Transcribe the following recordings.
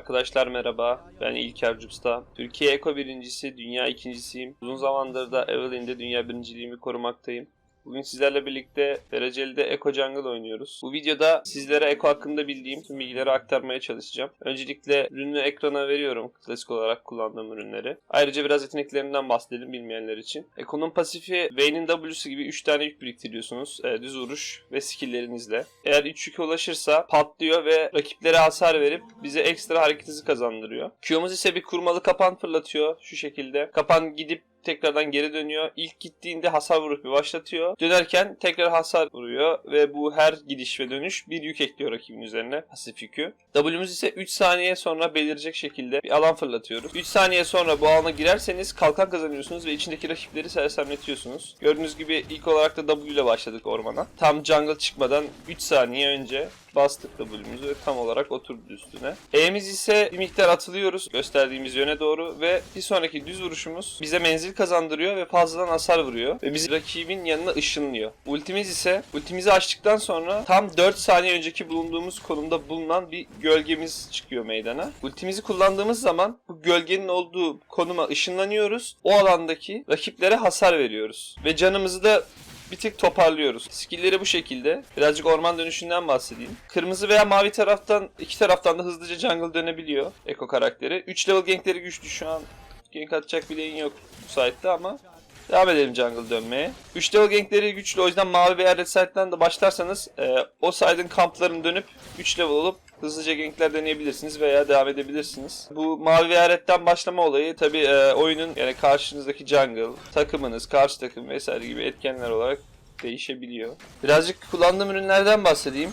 Arkadaşlar merhaba, ben İlker Cupsta. Türkiye Eko birincisi, dünya ikincisiyim. Uzun zamandır da Evelyn'de dünya birinciliğimi korumaktayım. Bugün sizlerle birlikte dereceli Eko Jungle oynuyoruz. Bu videoda sizlere Eko hakkında bildiğim tüm bilgileri aktarmaya çalışacağım. Öncelikle ürünü ekrana veriyorum klasik olarak kullandığım ürünleri. Ayrıca biraz yeteneklerinden bahsedelim bilmeyenler için. Eko'nun pasifi Vayne'in W'su gibi 3 tane yük biriktiriyorsunuz. e, düz vuruş ve skilllerinizle. Eğer 3 yüke ulaşırsa patlıyor ve rakiplere hasar verip bize ekstra hareket hızı kazandırıyor. Q'muz ise bir kurmalı kapan fırlatıyor şu şekilde. Kapan gidip tekrardan geri dönüyor. İlk gittiğinde hasar vurup bir başlatıyor. Dönerken tekrar hasar vuruyor ve bu her gidiş ve dönüş bir yük ekliyor rakibin üzerine pasif yükü. W'muz ise 3 saniye sonra belirecek şekilde bir alan fırlatıyoruz. 3 saniye sonra bu alana girerseniz kalkan kazanıyorsunuz ve içindeki rakipleri sersemletiyorsunuz. Gördüğünüz gibi ilk olarak da W ile başladık ormana. Tam jungle çıkmadan 3 saniye önce bastık W'muzu ve tam olarak oturdu üstüne. E'miz ise bir miktar atılıyoruz gösterdiğimiz yöne doğru ve bir sonraki düz vuruşumuz bize menzil kazandırıyor ve fazladan hasar vuruyor ve bizi rakibin yanına ışınlıyor. Ultimiz ise ultimizi açtıktan sonra tam 4 saniye önceki bulunduğumuz konumda bulunan bir gölgemiz çıkıyor meydana. Ultimizi kullandığımız zaman bu gölgenin olduğu konuma ışınlanıyoruz. O alandaki rakiplere hasar veriyoruz ve canımızı da bir tık toparlıyoruz. Skill'leri bu şekilde. Birazcık orman dönüşünden bahsedeyim. Kırmızı veya mavi taraftan iki taraftan da hızlıca jungle dönebiliyor Eko karakteri. 3 level gankleri güçlü şu an. Gank atacak bileğin yok bu site'de ama Devam edelim jungle dönmeye. 3 level gankleri güçlü o yüzden mavi veya red side'den de başlarsanız e, o side'ın kamplarını dönüp 3 level olup hızlıca gankler deneyebilirsiniz veya devam edebilirsiniz. Bu mavi veya redden başlama olayı tabi oyunun yani karşınızdaki jungle, takımınız, karşı takım vesaire gibi etkenler olarak değişebiliyor. Birazcık kullandığım ürünlerden bahsedeyim.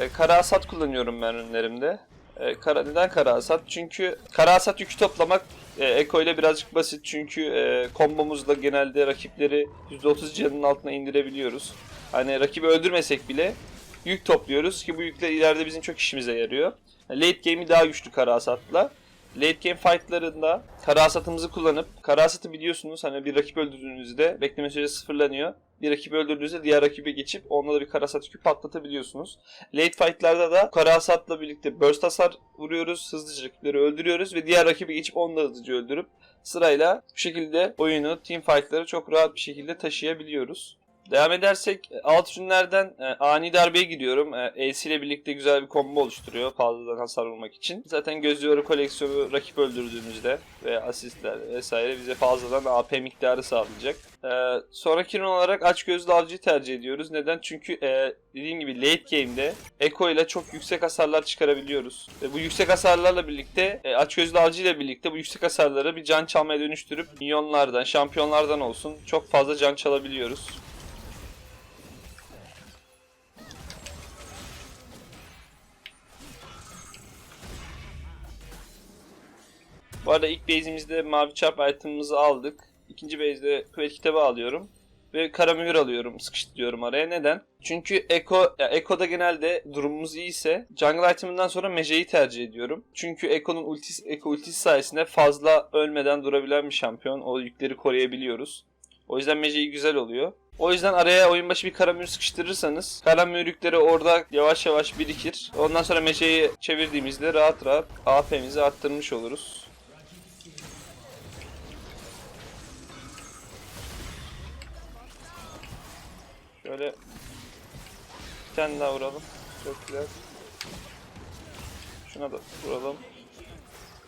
E, kara hasat kullanıyorum ben ürünlerimde. E, kara, neden kara hasat? Çünkü kara hasat yükü toplamak e, Eko ile birazcık basit çünkü e, kombomuzla genelde rakipleri %30 canının altına indirebiliyoruz. Hani rakibi öldürmesek bile yük topluyoruz ki bu yükler ileride bizim çok işimize yarıyor. Late game'i daha güçlü kara hasatla. Late game fightlarında kara hasatımızı kullanıp kara hasatı biliyorsunuz hani bir rakip öldürdüğünüzde bekleme süresi sıfırlanıyor. Bir rakibi öldürdüğünüzde diğer rakibe geçip onunla da bir kara hasat yükü patlatabiliyorsunuz. Late fightlarda da kara hasatla birlikte burst hasar vuruyoruz. Hızlıca rakipleri öldürüyoruz ve diğer rakibi geçip onu da hızlıca öldürüp sırayla bu şekilde oyunu, team fightları çok rahat bir şekilde taşıyabiliyoruz. Devam edersek alt ürünlerden e, ani darbeye gidiyorum. E, Ace ile birlikte güzel bir combo oluşturuyor fazladan hasar vurmak için. Zaten göz yuvarı koleksiyonu rakip öldürdüğümüzde ve asistler vesaire bize fazladan AP miktarı sağlayacak. E, sonraki ürün olarak aç gözlü avcıyı tercih ediyoruz. Neden? Çünkü e, dediğim gibi late game'de Eko ile çok yüksek hasarlar çıkarabiliyoruz. Ve bu yüksek hasarlarla birlikte e, aç gözlü avcı ile birlikte bu yüksek hasarları bir can çalmaya dönüştürüp minyonlardan, şampiyonlardan olsun çok fazla can çalabiliyoruz. Bu arada ilk base'imizde mavi çarp item'ımızı aldık. İkinci base'de kuvvet kitabı alıyorum. Ve kara mühür alıyorum, sıkıştırıyorum araya. Neden? Çünkü Eko, ya Eko'da genelde durumumuz iyiyse jungle item'ından sonra Meje'yi tercih ediyorum. Çünkü Eko'nun ultisi, Eko ultisi sayesinde fazla ölmeden durabilen bir şampiyon. O yükleri koruyabiliyoruz. O yüzden Meje'yi güzel oluyor. O yüzden araya oyun başı bir kara mühür sıkıştırırsanız kara mühürlükleri orada yavaş yavaş birikir. Ondan sonra Meje'yi çevirdiğimizde rahat rahat AP'mizi arttırmış oluruz. Şöyle bir tane daha vuralım. Çok güzel. Şuna da vuralım.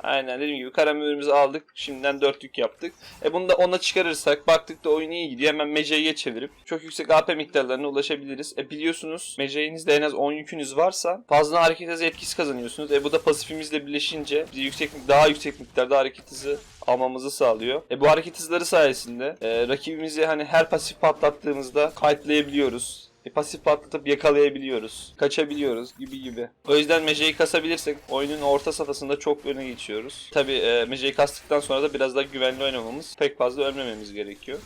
Aynen dediğim gibi kara mühürümüzü aldık. Şimdiden dörtlük yaptık. E bunu da ona çıkarırsak baktık da oyun iyi gidiyor. Hemen Mece'ye çevirip çok yüksek AP miktarlarına ulaşabiliriz. E biliyorsunuz Mece'nizde en az 10 yükünüz varsa fazla hareket hızı etkisi kazanıyorsunuz. E bu da pasifimizle birleşince bizi yüksek daha yüksek miktarda hareket hızı almamızı sağlıyor. E bu hareket hızları sayesinde e, rakibimizi hani her pasif patlattığımızda kayıtlayabiliyoruz. E, pasif patlatıp yakalayabiliyoruz. Kaçabiliyoruz gibi gibi. O yüzden Mece'yi kasabilirsek oyunun orta safhasında çok öne geçiyoruz. Tabi e, Mece'yi kastıktan sonra da biraz daha güvenli oynamamız, pek fazla ölmememiz gerekiyor.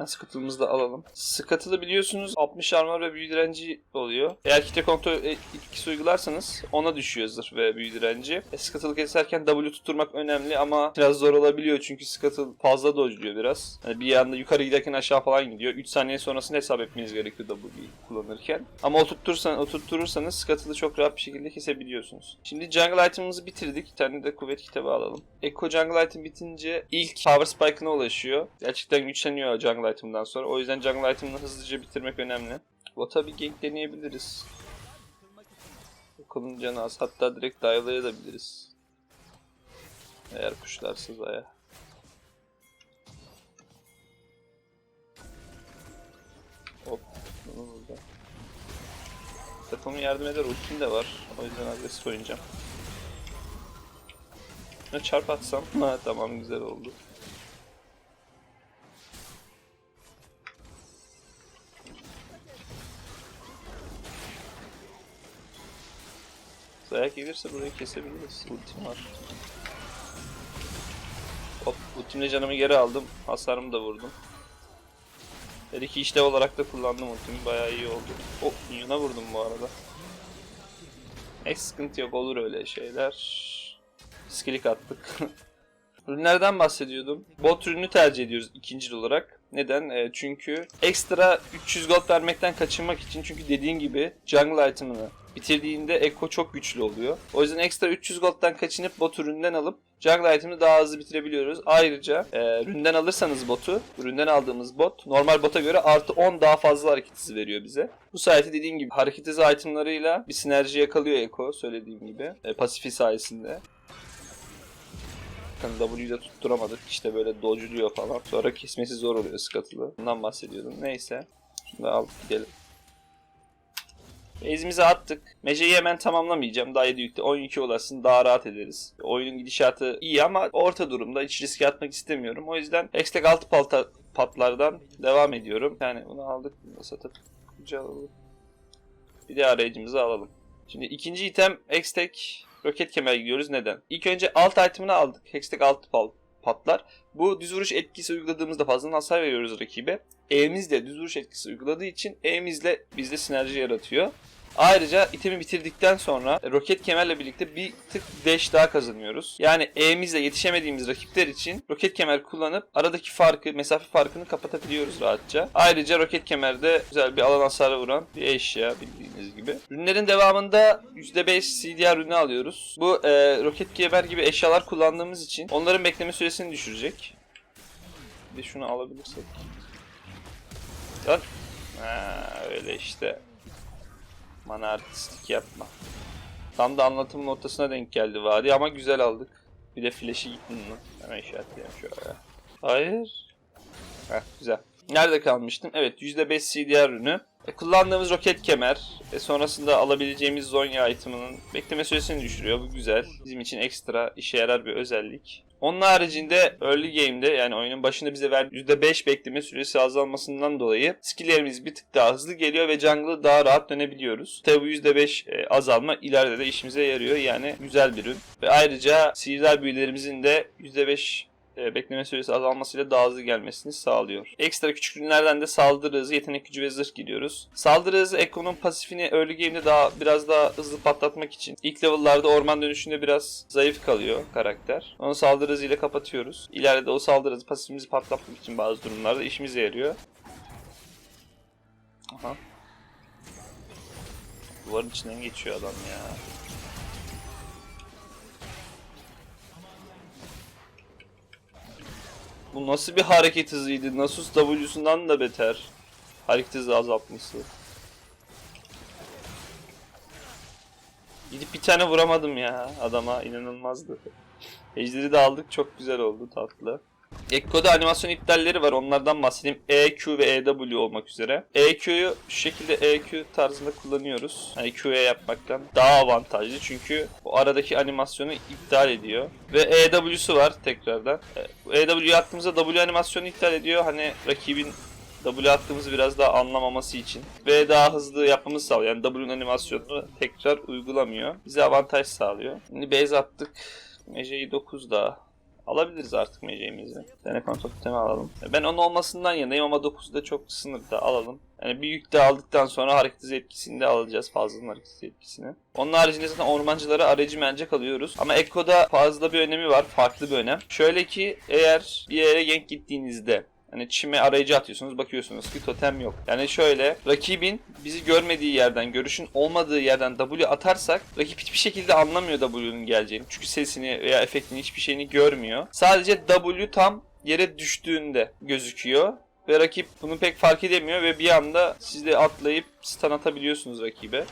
Ben Scuttle'ımızı da alalım. Scuttle'ı biliyorsunuz 60 armor ve büyü direnci oluyor. Eğer kitle kontrol e- etkisi uygularsanız ona düşüyor zırh ve büyü direnci. E, Scuttle'ı keserken W tutturmak önemli ama biraz zor olabiliyor çünkü Scuttle fazla dodge'luyor biraz. Yani bir anda yukarı giderken aşağı falan gidiyor. 3 saniye sonrasında hesap etmeniz gerekiyor W'yi kullanırken. Ama oturtursan, oturtursanız Scuttle'ı çok rahat bir şekilde kesebiliyorsunuz. Şimdi jungle item'ımızı bitirdik. Bir tane de kuvvet kitabı alalım. Echo jungle item bitince ilk power spike'ına ulaşıyor. Gerçekten güçleniyor jungle item'dan sonra. O yüzden jungle item'ını hızlıca bitirmek önemli. Bota bir gank deneyebiliriz. Okulun canı az. Hatta direkt dive'layabiliriz. Eğer kuşlarsa Zaya. Hop. Bunu. Takımın yardım eder ultim de var. O yüzden agresif oynayacağım. Ne çarp atsam? Ha tamam güzel oldu. Dayak gelirse burayı kesebiliriz. Ultim var. Hop ultimle canımı geri aldım. Hasarımı da vurdum. Her iki işlev olarak da kullandım ultimi. Bayağı iyi oldu. Oh minyona vurdum bu arada. Hiç sıkıntı yok olur öyle şeyler. Skillik attık. Ürünlerden bahsediyordum. Bot ürünü tercih ediyoruz ikinci olarak. Neden? E, çünkü ekstra 300 gold vermekten kaçınmak için çünkü dediğin gibi jungle item'ını bitirdiğinde Echo çok güçlü oluyor. O yüzden ekstra 300 gold'dan kaçınıp bot üründen alıp jungle daha hızlı bitirebiliyoruz. Ayrıca e, üründen alırsanız botu, üründen aldığımız bot normal bota göre artı 10 daha fazla hareket hızı veriyor bize. Bu sayede dediğim gibi hareket hızı itemlarıyla bir sinerji yakalıyor Echo söylediğim gibi. E, pasifi sayesinde. Bakın da tutturamadık. İşte böyle dodge'luyor falan. Sonra kesmesi zor oluyor Scuttle'ı. Bundan bahsediyordum. Neyse. Da alıp gidelim. Base'imizi attık. Mece'yi hemen tamamlamayacağım. Daha 7 yükte 10 yükü ulaşsın daha rahat ederiz. Oyunun gidişatı iyi ama orta durumda hiç riske atmak istemiyorum. O yüzden Hextech altı palta, patlardan devam ediyorum. Yani bunu aldık. Bunu satıp alalım. Bir de arayıcımızı alalım. Şimdi ikinci item Hextech roket kemer gidiyoruz. Neden? İlk önce alt item'ını aldık. Hextech altı pal patlar. Bu düz vuruş etkisi uyguladığımızda fazla hasar veriyoruz rakibe. E'miz de düz vuruş etkisi uyguladığı için E'mizle bizde sinerji yaratıyor. Ayrıca itemi bitirdikten sonra roket kemerle birlikte bir tık dash daha kazanıyoruz. Yani E'mizle yetişemediğimiz rakipler için roket kemer kullanıp aradaki farkı, mesafe farkını kapatabiliyoruz rahatça. Ayrıca roket kemerde güzel bir alan hasarı vuran bir eşya bildiğiniz gibi. Ürünlerin devamında %5 CDR ürünü alıyoruz. Bu e, roket kemer gibi eşyalar kullandığımız için onların bekleme süresini düşürecek. Bir şunu alabilirsek. Lan. Ha, öyle işte. Bana artistlik yapma. Tam da anlatımın ortasına denk geldi vadi ama güzel aldık. Bir de flash'i gittin mi? Hemen işaretleyelim şöyle. Hayır. Heh, güzel. Nerede kalmıştım? Evet %5 CDR ürünü. E, kullandığımız roket kemer. E, sonrasında alabileceğimiz Zonya item'ının bekleme süresini düşürüyor. Bu güzel. Bizim için ekstra işe yarar bir özellik. Onun haricinde early game'de yani oyunun başında bize verdiği %5 bekleme süresi azalmasından dolayı skill'lerimiz bir tık daha hızlı geliyor ve jungle'ı daha rahat dönebiliyoruz. Tabi bu %5 e, azalma ileride de işimize yarıyor yani güzel bir ürün. Ve ayrıca sihirler büyülerimizin de %5 e, bekleme süresi azalmasıyla daha hızlı gelmesini sağlıyor. Ekstra küçük ürünlerden de saldırı hızı, yetenek gücü ve zırh gidiyoruz. Saldırı hızı Ekko'nun pasifini early game'de daha biraz daha hızlı patlatmak için. İlk level'larda orman dönüşünde biraz zayıf kalıyor karakter. Onu saldırı hızıyla kapatıyoruz. İleride o saldırı hızı pasifimizi patlatmak için bazı durumlarda işimize yarıyor. Aha. Duvarın içinden geçiyor adam ya. Bu nasıl bir hareket hızıydı? Nasus W'sundan da beter. Hareket hızı azaltması. Gidip bir tane vuramadım ya adama. inanılmazdı. Ejderi de aldık. Çok güzel oldu. Tatlı. Ekko'da animasyon iptalleri var. Onlardan bahsedeyim. EQ ve EW olmak üzere. EQ'yu şu şekilde EQ tarzında kullanıyoruz. Hani Q'ya yapmaktan daha avantajlı. Çünkü o aradaki animasyonu iptal ediyor. Ve EW'su var tekrardan. E, EW'yu attığımızda W animasyonu iptal ediyor. Hani rakibin W attığımızı biraz daha anlamaması için. Ve daha hızlı yapmamızı sağlıyor. Yani W'nin animasyonunu tekrar uygulamıyor. Bize avantaj sağlıyor. Şimdi base attık. Mece'yi 9 daha Alabiliriz artık meceğimizi. Dene kontrol totemi alalım. Ben onun olmasından yanayım ama 9'da çok sınırda alalım. Yani büyük de aldıktan sonra hareket hızı etkisini de alacağız fazlanın hareket hızı etkisini. Onun haricinde zaten ormancılara aracı mercek alıyoruz. Ama Ekko'da fazla bir önemi var. Farklı bir önem. Şöyle ki eğer bir yere gank gittiğinizde Hani çime arayıcı atıyorsunuz bakıyorsunuz ki totem yok. Yani şöyle rakibin bizi görmediği yerden, görüşün olmadığı yerden W atarsak rakip hiçbir şekilde anlamıyor W'nun geleceğini. Çünkü sesini veya efektini hiçbir şeyini görmüyor. Sadece W tam yere düştüğünde gözüküyor. Ve rakip bunu pek fark edemiyor ve bir anda siz de atlayıp stun atabiliyorsunuz rakibe.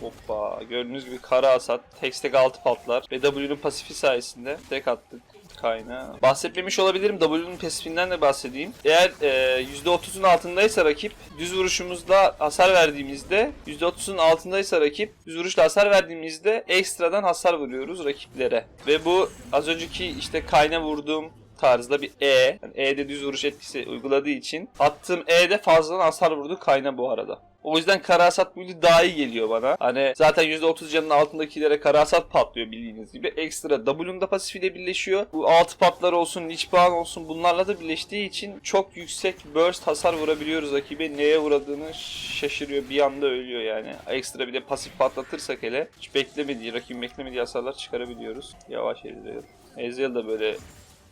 Hoppa gördüğünüz gibi kara hasat, tek tek altı patlar ve W'nun pasifi sayesinde tek attık kaynağı. Bahsetmemiş olabilirim. W'nun pasifinden de bahsedeyim. Eğer e, %30'un altındaysa rakip düz vuruşumuzla hasar verdiğimizde %30'un altındaysa rakip düz vuruşla hasar verdiğimizde ekstradan hasar vuruyoruz rakiplere. Ve bu az önceki işte kayna vurduğum tarzda bir E. Yani E'de düz vuruş etkisi uyguladığı için attığım E'de fazladan hasar vurdu kayna bu arada. O yüzden kara hasat build'i daha iyi geliyor bana. Hani zaten %30 canının altındakilere kara hasat patlıyor bildiğiniz gibi. Ekstra W'nun da pasifiyle birleşiyor. Bu altı patlar olsun, Lich Baan olsun bunlarla da birleştiği için çok yüksek burst hasar vurabiliyoruz rakibe. Neye uğradığını şaşırıyor. Bir anda ölüyor yani. Ekstra bir de pasif patlatırsak hele hiç beklemediği, rakibin beklemediği hasarlar çıkarabiliyoruz. Yavaş Ezreal. Ezreal da böyle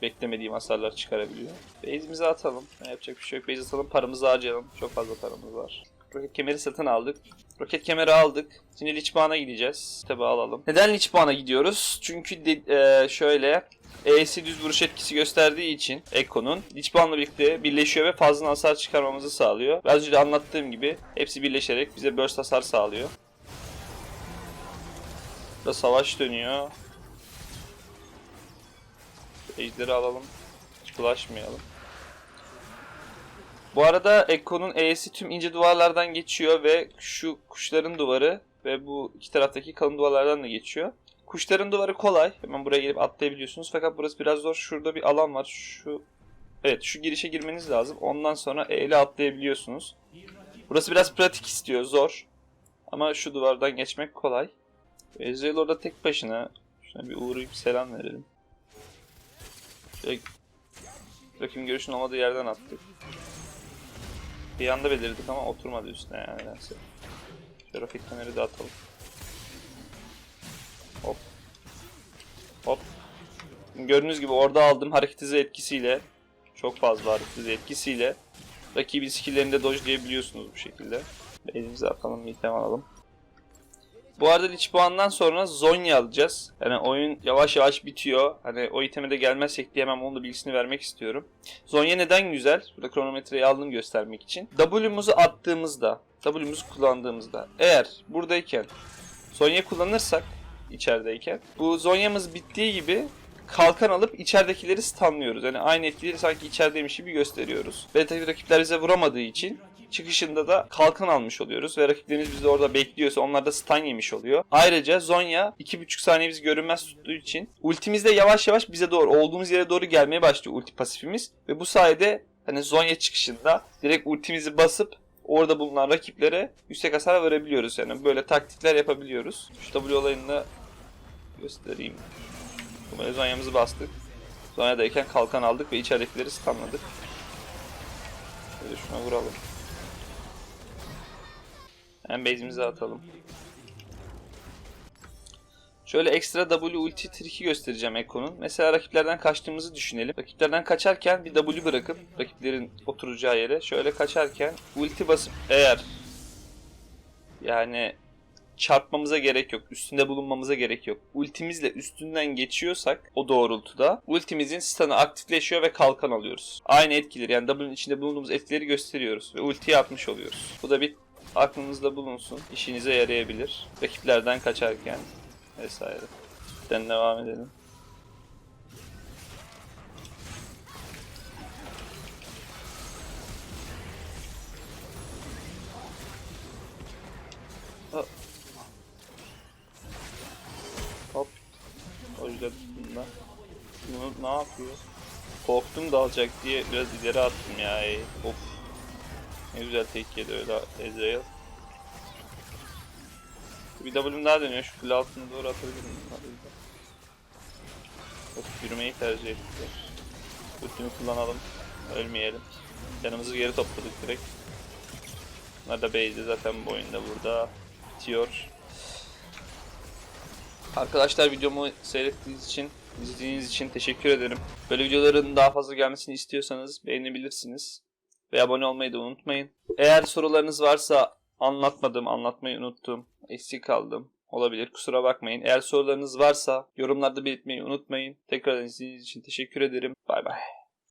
beklemediğim hasarlar çıkarabiliyor. Base'imizi atalım. Yapacak bir şey yok. Base atalım paramızı harcayalım. Çok fazla paramız var. Roket kemeri satın aldık. Roket kemeri aldık. Şimdi Lichbaan'a gideceğiz. Tabi alalım. Neden Lichbaan'a gidiyoruz? Çünkü de, e, şöyle E'si düz vuruş etkisi gösterdiği için Ekko'nun Lichbaan'la birlikte birleşiyor ve fazla hasar çıkarmamızı sağlıyor. Biraz önce de anlattığım gibi hepsi birleşerek bize burst hasar sağlıyor. Burada savaş dönüyor. Ejderi alalım. Hiç bulaşmayalım. Bu arada Ekko'nun E'si tüm ince duvarlardan geçiyor ve şu kuşların duvarı ve bu iki taraftaki kalın duvarlardan da geçiyor. Kuşların duvarı kolay. Hemen buraya gelip atlayabiliyorsunuz. Fakat burası biraz zor. Şurada bir alan var. Şu Evet şu girişe girmeniz lazım. Ondan sonra E ile atlayabiliyorsunuz. Burası biraz pratik istiyor. Zor. Ama şu duvardan geçmek kolay. Ezreal orada tek başına. Şuna bir uğrayıp selam verelim. Şöyle rakibin görüşünün olmadığı yerden attık. Bir anda belirledik ama oturmadı üstüne yani nedense. Roket kemeri de atalım. Hop. Hop. Gördüğünüz gibi orada aldığım hareket hızı etkisiyle çok fazla hareket hızı etkisiyle rakibin skill'lerini de dodge'layabiliyorsunuz bu şekilde. Elimize atalım, item alalım. Bu arada Lich Boğan'dan sonra Zonya alacağız. Yani oyun yavaş yavaş bitiyor. Hani o iteme de gelmezsek diye hemen onun da bilgisini vermek istiyorum. Zonya neden güzel? Burada kronometreyi aldım göstermek için. W'muzu attığımızda, W'muzu kullandığımızda eğer buradayken Zonya kullanırsak içerideyken bu Zonya'mız bittiği gibi kalkan alıp içeridekileri stunlıyoruz. Yani aynı etkileri sanki içerideymiş gibi gösteriyoruz. Ve tabii rakipler bize vuramadığı için çıkışında da kalkan almış oluyoruz ve rakiplerimiz bizi orada bekliyorsa onlar da stun yemiş oluyor. Ayrıca Zonya 2.5 saniye bizi görünmez tuttuğu için ultimizde yavaş yavaş bize doğru olduğumuz yere doğru gelmeye başlıyor ulti pasifimiz ve bu sayede hani Zonya çıkışında direkt ultimizi basıp orada bulunan rakiplere yüksek hasar verebiliyoruz. Yani böyle taktikler yapabiliyoruz. Şu W olayını da göstereyim. Böyle Zonya'mızı bastık. Zonya'dayken kalkan aldık ve içeridekileri stunladık. Şöyle şuna vuralım. Hem base'imizi atalım. Şöyle ekstra W ulti triki göstereceğim Ekko'nun. Mesela rakiplerden kaçtığımızı düşünelim. Rakiplerden kaçarken bir W bırakıp rakiplerin oturacağı yere şöyle kaçarken ulti basıp eğer yani çarpmamıza gerek yok. Üstünde bulunmamıza gerek yok. Ultimizle üstünden geçiyorsak o doğrultuda ultimizin stun'ı aktifleşiyor ve kalkan alıyoruz. Aynı etkileri yani W'nin içinde bulunduğumuz etkileri gösteriyoruz ve ultiyi atmış oluyoruz. Bu da bir aklınızda bulunsun. İşinize yarayabilir. Rakiplerden kaçarken vesaire. Den devam edelim. Ne yapıyor? Korktum dalacak diye biraz ileri attım ya. ey. Of. Ne güzel tek yedi öyle Ezreal. Bir W'm daha dönüyor. Şu kule altına doğru atabilirim. Tabii. Yok, yürümeyi tercih ettiler. Ultimi kullanalım. Ölmeyelim. Canımızı geri topladık direkt. Bunlar da base'de zaten bu oyunda burada bitiyor. Arkadaşlar videomu seyrettiğiniz için, izlediğiniz için teşekkür ederim. Böyle videoların daha fazla gelmesini istiyorsanız beğenebilirsiniz. Ve abone olmayı da unutmayın. Eğer sorularınız varsa anlatmadım, anlatmayı unuttum, eksik kaldım olabilir. Kusura bakmayın. Eğer sorularınız varsa yorumlarda belirtmeyi unutmayın. Tekrar izlediğiniz için teşekkür ederim. Bay bay.